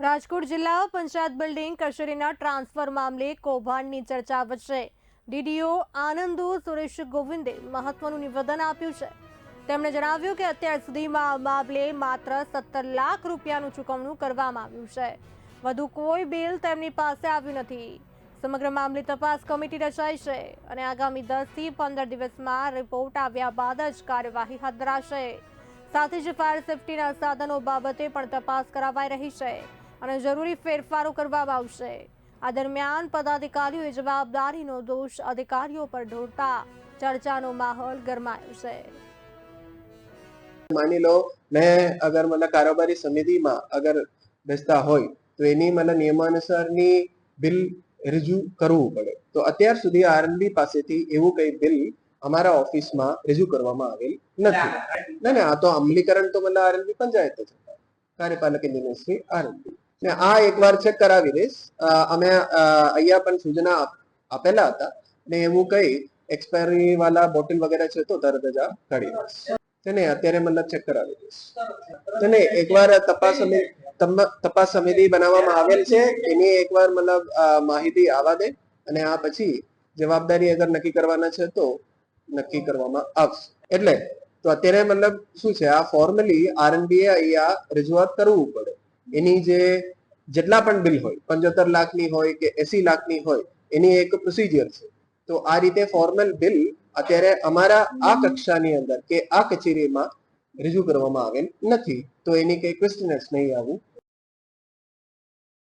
રાજકોટ જિલ્લા પંચાયત બિલ્ડિંગ કચેરીના ટ્રાન્સફર મામલે કૌભાંડની ચર્ચા વચ્ચે ડીડીઓ આનંદો સુરેશ ગોવિંદે મહત્વનું નિવેદન આપ્યું છે. તેમણે જણાવ્યું કે અત્યાર સુધીમાં મામલે માત્ર સત્તર લાખ રૂપિયાનું ચૂકવણું કરવામાં આવ્યું છે. વધુ કોઈ બિલ તેમની પાસે આવ્યું નથી. સમગ્ર મામલે તપાસ કમિટી રચાઈ છે અને આગામી દસથી પંદર દિવસમાં રિપોર્ટ આવ્યા બાદ જ કાર્યવાહી હાથ ધરાશે. સાથે જ ફાયર સેફટીના સાધનો બાબતે પણ તપાસ કરાવાઈ રહી છે. અને જરૂરી ફેરફારો કરવામાં આવશે. આ દરમિયાન પદાધિકારીઓએ જવાબદારીનો દોષ અધિકારીઓ પર ઢોળતા ચર્ચાનો માહોલ ગરમાયો છે. માની લો, મેં અગર મતલબ કારોબારી સમિતિમાં અગર બેસતા હોય, તો એની મને નિયમાનુસારની બિલ રજૂ કરવું પડે. તો અત્યાર સુધી આરએનબી પાસેથી એવું કઈ બિલ અમારા ઓફિસમાં રજૂ કરવામાં આવેલ નથી. ના ના, આ તો અમલીકરણ તો મને આરએનબી પંચાયત જ કાર્યપાલક ઇન્જિનિયર આરએનબી. ને આ એકવાર ચેક કરાવી દઈશ. અમે અહીંયા પણ સૂચના આપેલા હતા ને એવું કઈ એક્સપાયરી વાળા બોટલ વગેરે છે તો તરત જ આ કાઢી દઈશ છે ને, અત્યારે મતલબ ચેક કરાવી દઈશ. છે ને એકવાર તપાસ તપાસ સમિતિ બનાવવામાં આવેલ છે. એની એકવાર મતલબ માહિતી આવવા દે અને આ પછી જવાબદારી અગર નક્કી કરવાના છે તો નક્કી કરવામાં આવશે. એટલે, તો અત્યારે મતલબ શું છે? આ ફોર્મલી આરએનબીએ અહીંયા રજૂઆત કરવું પડે. એની જે જેટલા પણ બિલ હોય, પંચોતેર લાખની હોય કે એસી લાખની હોય, એની એક પ્રોસિજર છે. તો આ રીતે ફોર્મલ બિલ અત્યારે અમારા આ કક્ષાની અંદર કે આ કચેરીમાં રજૂ કરવામાં આવેલ નથી. તો એની કઈ ક્વેશ્ચનર્સ નહીં આવું.